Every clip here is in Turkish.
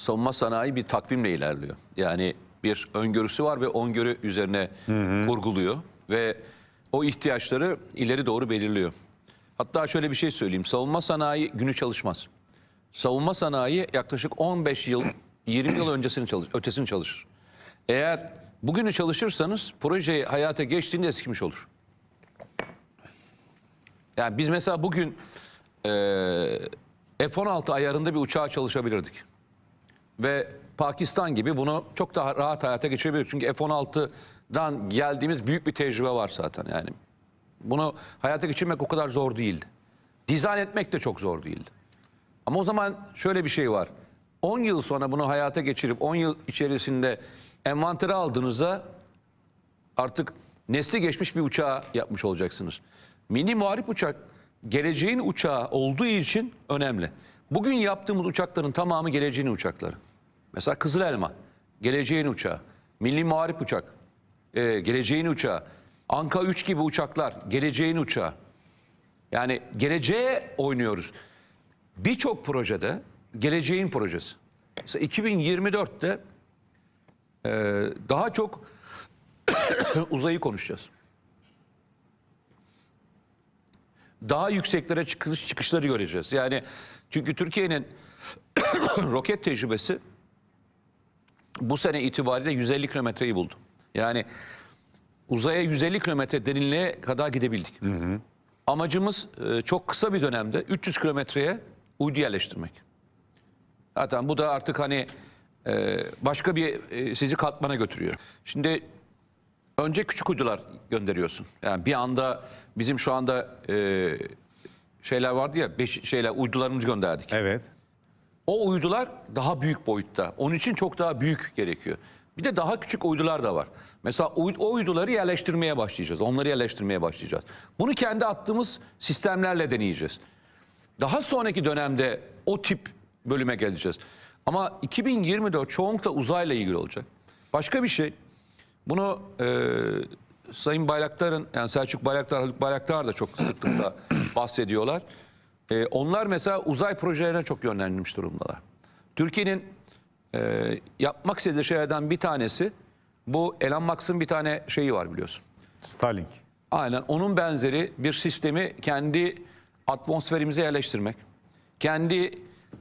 savunma sanayi bir takvimle ilerliyor. Yani bir öngörüsü var ve öngörü üzerine vurguluyor ve o ihtiyaçları ileri doğru belirliyor. Hatta şöyle bir şey söyleyeyim. Savunma sanayi günü çalışmaz. Savunma sanayi yaklaşık 15 yıl, 20 yıl öncesini çalış, ötesini çalışır. Eğer bugünü çalışırsanız proje hayata geçtiğinde eskimiş olur. Yani biz mesela bugün eee F-16 ayarında bir uçağa çalışabilirdik. Ve Pakistan gibi bunu çok daha rahat hayata geçirebilirdik. Çünkü F-16'dan geldiğimiz büyük bir tecrübe var zaten yani. Bunu hayata geçirmek o kadar zor değildi. Dizayn etmek de çok zor değildi. Ama o zaman şöyle bir şey var. 10 yıl sonra bunu hayata geçirip 10 yıl içerisinde envantere aldığınızda artık nesli geçmiş bir uçağı yapmış olacaksınız. Mini muharip uçak geleceğin uçağı olduğu için önemli. Bugün yaptığımız uçakların tamamı geleceğin uçakları. Mesela Kızıl Elma, geleceğin uçağı. Milli Muharip Uçak, e, geleceğin uçağı. Anka 3 gibi uçaklar, geleceğin uçağı. Yani geleceğe oynuyoruz. Birçok projede geleceğin projesi. Mesela 2024'te e, daha çok uzayı konuşacağız. Daha yükseklere çıkış çıkışları göreceğiz. Yani çünkü Türkiye'nin roket tecrübesi bu sene itibariyle 150 kilometreyi buldu. Yani uzaya 150 kilometre derinliğe kadar gidebildik. Amacımız e, çok kısa bir dönemde 300 kilometreye uydu yerleştirmek. Zaten bu da artık hani e, başka bir e, sizi katmana götürüyor. Şimdi önce küçük uydular gönderiyorsun. Yani bir anda bizim şu anda e, şeyler vardı ya beş şeyler uydularımızı gönderdik. Evet. O uydular daha büyük boyutta. Onun için çok daha büyük gerekiyor. Bir de daha küçük uydular da var. Mesela o uyduları yerleştirmeye başlayacağız. Onları yerleştirmeye başlayacağız. Bunu kendi attığımız sistemlerle deneyeceğiz. Daha sonraki dönemde o tip bölüme geleceğiz. Ama 2024 çoğunlukla uzayla ilgili olacak. Başka bir şey, bunu e, Sayın Bayraktar'ın, yani Selçuk Bayraktar, Haluk Bayraktar da çok sıklıkla bahsediyorlar. E, onlar mesela uzay projelerine çok yönlendirmiş durumdalar. Türkiye'nin e, yapmak istediği şeylerden bir tanesi, bu Elon Musk'ın bir tane şeyi var biliyorsun. Starlink. Aynen onun benzeri bir sistemi kendi atmosferimize yerleştirmek. Kendi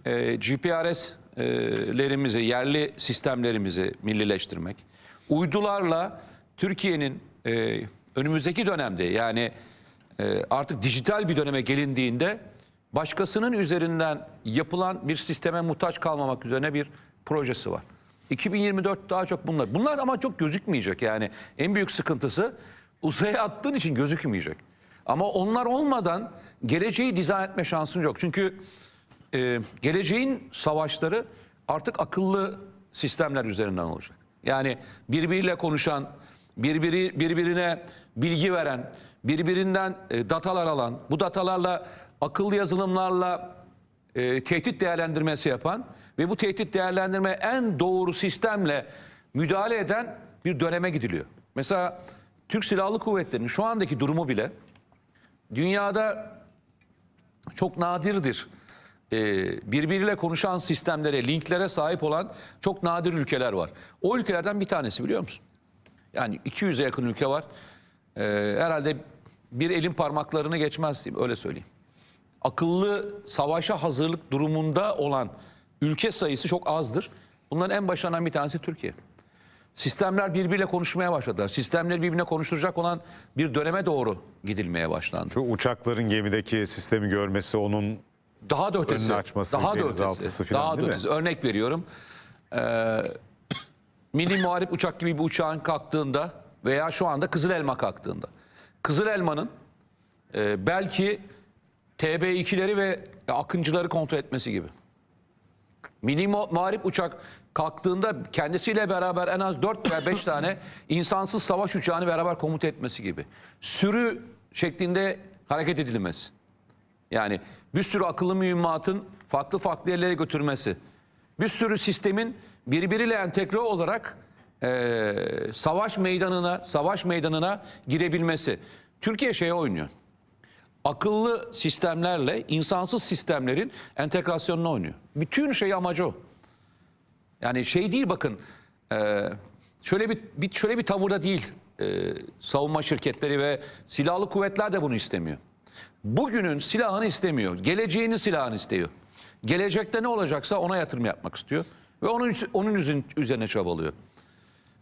e, GPRS'lerimizi, yerli sistemlerimizi millileştirmek. Uydularla Türkiye'nin e, önümüzdeki dönemde yani e, artık dijital bir döneme gelindiğinde başkasının üzerinden yapılan bir sisteme muhtaç kalmamak üzerine bir projesi var. 2024 daha çok bunlar. Bunlar ama çok gözükmeyecek yani. En büyük sıkıntısı uzaya attığın için gözükmeyecek. Ama onlar olmadan geleceği dizayn etme şansın yok. Çünkü e, geleceğin savaşları artık akıllı sistemler üzerinden olacak. Yani birbiriyle konuşan, birbiri birbirine bilgi veren, birbirinden e, datalar alan, bu datalarla akıllı yazılımlarla e, tehdit değerlendirmesi yapan ve bu tehdit değerlendirme en doğru sistemle müdahale eden bir döneme gidiliyor. Mesela Türk Silahlı Kuvvetleri'nin şu andaki durumu bile dünyada çok nadirdir. Ee, birbiriyle konuşan sistemlere, linklere sahip olan çok nadir ülkeler var. O ülkelerden bir tanesi biliyor musun? Yani 200'e yakın ülke var. Ee, herhalde bir elin parmaklarını geçmez diyeyim, öyle söyleyeyim. Akıllı savaşa hazırlık durumunda olan ülke sayısı çok azdır. Bunların en başlarından bir tanesi Türkiye. Sistemler birbiriyle konuşmaya başladılar. Sistemleri birbirine konuşturacak olan bir döneme doğru gidilmeye başlandı. Şu uçakların gemideki sistemi görmesi onun Daha da ötesi. Açması, daha da ötesi. falan daha da mi? ötesi. Örnek veriyorum. Ee, Milli Muharip uçak gibi bir uçağın kalktığında veya şu anda Kızıl Elma kalktığında. Kızıl Elma'nın e, belki TB2'leri ve akıncıları kontrol etmesi gibi. Milli Mu- Muharip uçak kalktığında kendisiyle beraber en az 4 veya 5 tane insansız savaş uçağını beraber komuta etmesi gibi. Sürü şeklinde hareket edilmesi. Yani bir sürü akıllı mühimmatın farklı farklı yerlere götürmesi. Bir sürü sistemin birbiriyle entegre olarak eee, savaş meydanına, savaş meydanına girebilmesi. Türkiye şeye oynuyor. Akıllı sistemlerle insansız sistemlerin entegrasyonunu oynuyor. Bütün şey amacı o. Yani şey değil bakın. e, şöyle bir, bir şöyle bir tavırda değil. e, savunma şirketleri ve silahlı kuvvetler de bunu istemiyor. Bugünün silahını istemiyor. Geleceğinin silahını istiyor. Gelecekte ne olacaksa ona yatırım yapmak istiyor ve onun onun üzerine, çabalıyor.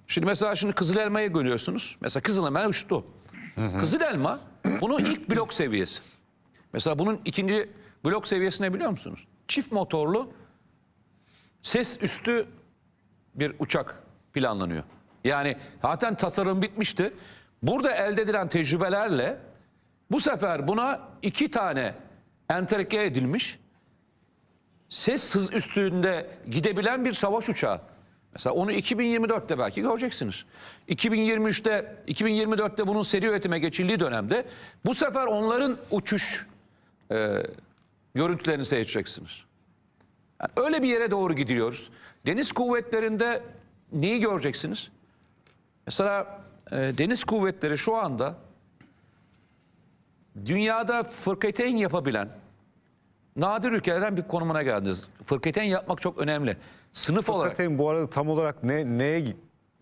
Şimdi mesela şimdi Kızıl Elma'yı görüyorsunuz. Mesela Kızıl Elma uçtu. Kızıl Elma bunun ilk blok seviyesi. Mesela bunun ikinci blok seviyesine biliyor musunuz? Çift motorlu ses üstü bir uçak planlanıyor. Yani zaten tasarım bitmişti. Burada elde edilen tecrübelerle bu sefer buna iki tane enterke edilmiş ses hız üstünde gidebilen bir savaş uçağı. Mesela onu 2024'te belki göreceksiniz. 2023'te, 2024'te bunun seri üretime geçildiği dönemde bu sefer onların uçuş e, görüntülerini seyredeceksiniz. Yani öyle bir yere doğru gidiyoruz. Deniz kuvvetlerinde neyi göreceksiniz? Mesela e, deniz kuvvetleri şu anda dünyada fırkateyn yapabilen nadir ülkelerden bir konumuna geldiniz. Fırkateyn yapmak çok önemli. Sınıf olarak. Fırkateyn bu arada tam olarak ne neye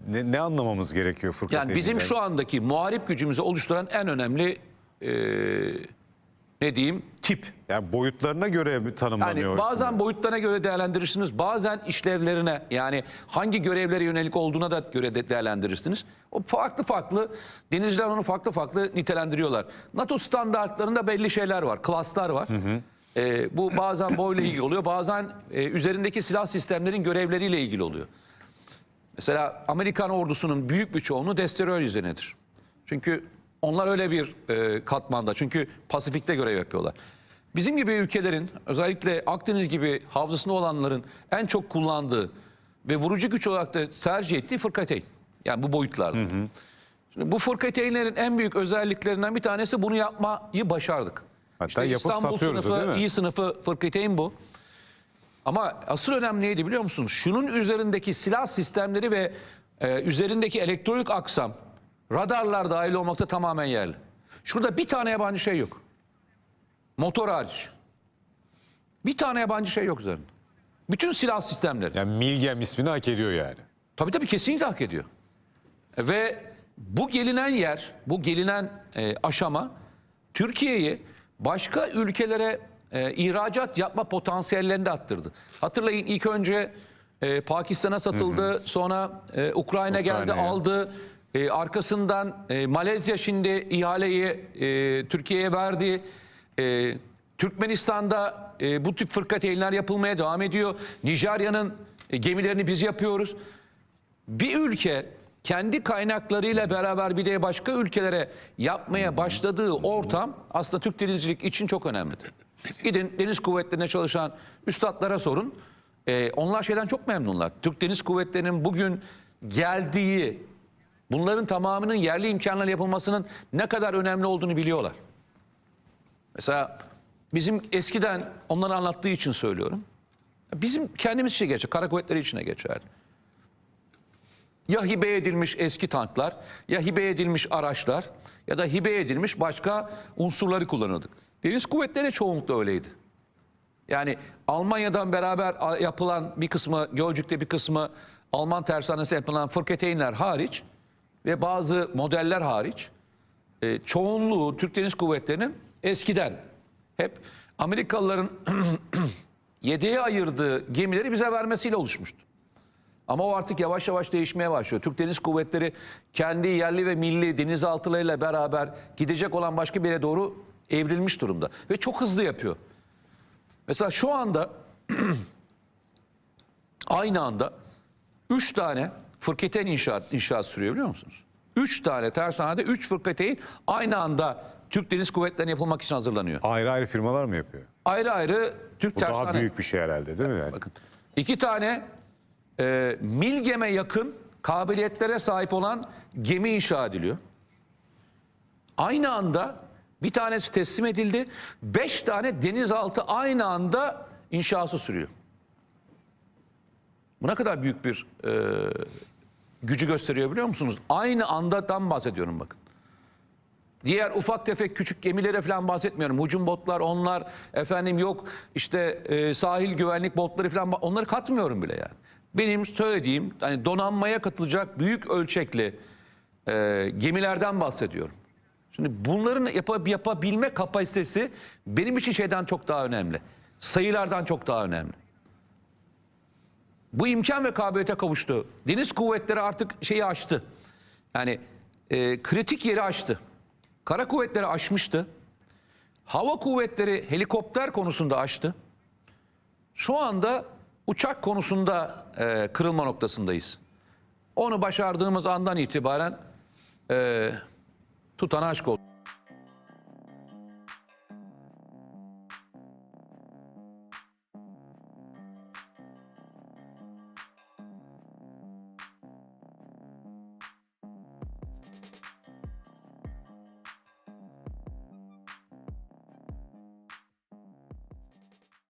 ne, ne anlamamız gerekiyor Fırkateyn'den? Yani bizim şu andaki muharip gücümüzü oluşturan en önemli e, ne diyeyim tip. yani boyutlarına göre tanımlanıyor? Yani bazen isimler? boyutlarına göre değerlendirirsiniz. Bazen işlevlerine yani hangi görevlere yönelik olduğuna da göre de değerlendirirsiniz. O farklı farklı denizciler onu farklı farklı nitelendiriyorlar. NATO standartlarında belli şeyler var. Klaslar var. Ee, bu bazen boyla ilgili oluyor. Bazen e, üzerindeki silah sistemlerin görevleriyle ilgili oluyor. Mesela Amerikan ordusunun büyük bir çoğunluğu destroyer üzerinedir. Çünkü onlar öyle bir e, katmanda. Çünkü Pasifik'te görev yapıyorlar. Bizim gibi ülkelerin özellikle Akdeniz gibi havzasında olanların en çok kullandığı ve vurucu güç olarak da tercih ettiği fırkateyn. Yani bu boyutlarda. Şimdi bu fırkateynlerin en büyük özelliklerinden bir tanesi bunu yapmayı başardık. Hatta yapıp satıyoruz da sınıfı, değil mi? iyi sınıfı fırkateyn bu. Ama asıl önemli neydi biliyor musunuz? Şunun üzerindeki silah sistemleri ve e, üzerindeki elektronik aksam, radarlar dahil olmakta tamamen yerli. Şurada bir tane yabancı şey yok. Motor hariç. Bir tane yabancı şey yok üzerinde. Bütün silah sistemleri. Yani Milgem ismini hak ediyor yani. Tabii tabii kesinlikle hak ediyor. Ve bu gelinen yer, bu gelinen e, aşama Türkiye'yi başka ülkelere e, ihracat yapma potansiyellerini de arttırdı. Hatırlayın ilk önce e, Pakistan'a satıldı, sonra e, Ukrayna geldi Ukrayna'ya. aldı. E, arkasından e, Malezya şimdi ihaleyi e, Türkiye'ye verdi. E, Türkmenistan'da e, bu tip fırkateynler yapılmaya devam ediyor. Nijerya'nın e, gemilerini biz yapıyoruz bir ülke kendi kaynaklarıyla beraber bir de başka ülkelere yapmaya başladığı ortam aslında Türk denizcilik için çok önemlidir. Gidin deniz kuvvetlerine çalışan üstadlara sorun. Ee, onlar şeyden çok memnunlar. Türk Deniz Kuvvetleri'nin bugün geldiği bunların tamamının yerli imkanlarla yapılmasının ne kadar önemli olduğunu biliyorlar. Mesela bizim eskiden onları anlattığı için söylüyorum. Bizim kendimiz için geçer, kara kuvvetleri içine geçer. Ya hibe edilmiş eski tanklar, ya hibe edilmiş araçlar ya da hibe edilmiş başka unsurları kullanırdık. Deniz kuvvetleri çoğunlukla öyleydi. Yani Almanya'dan beraber yapılan bir kısmı, Gölcük'te bir kısmı Alman tersanesi yapılan fırkateynler hariç ve bazı modeller hariç e, çoğunluğu Türk Deniz Kuvvetleri'nin eskiden hep Amerikalıların yedeğe ayırdığı gemileri bize vermesiyle oluşmuştu. Ama o artık yavaş yavaş değişmeye başlıyor. Türk Deniz Kuvvetleri kendi yerli ve milli denizaltılarıyla beraber gidecek olan başka bir yere doğru evrilmiş durumda. Ve çok hızlı yapıyor. Mesela şu anda aynı anda 3 tane fırkateyn inşaat, inşaat sürüyor biliyor musunuz? 3 tane tersanede 3 fırkateyn aynı anda Türk Deniz Kuvvetleri'ne yapılmak için hazırlanıyor. Ayrı ayrı firmalar mı yapıyor? Ayrı ayrı Türk Bu tersane. daha büyük bir şey herhalde değil mi? Yani? Bakın iki tane e, Milgem'e yakın kabiliyetlere sahip olan gemi inşa ediliyor. Aynı anda bir tanesi teslim edildi. Beş tane denizaltı aynı anda inşası sürüyor. Bu ne kadar büyük bir e, gücü gösteriyor biliyor musunuz? Aynı andadan bahsediyorum bakın. Diğer ufak tefek küçük gemilere falan bahsetmiyorum. Hucum botlar onlar efendim yok işte e, sahil güvenlik botları falan onları katmıyorum bile yani. Benim söylediğim hani donanmaya katılacak büyük ölçekli e, gemilerden bahsediyorum. Şimdi bunların yapa- yapabilme kapasitesi benim için şeyden çok daha önemli. Sayılardan çok daha önemli. Bu imkan ve kabiliyete kavuştu. Deniz kuvvetleri artık şeyi aştı. Yani e, kritik yeri aştı. Kara kuvvetleri aşmıştı. Hava kuvvetleri helikopter konusunda aştı. Şu anda uçak konusunda e, kırılma noktasındayız. Onu başardığımız andan itibaren e, tutana aşk oldu.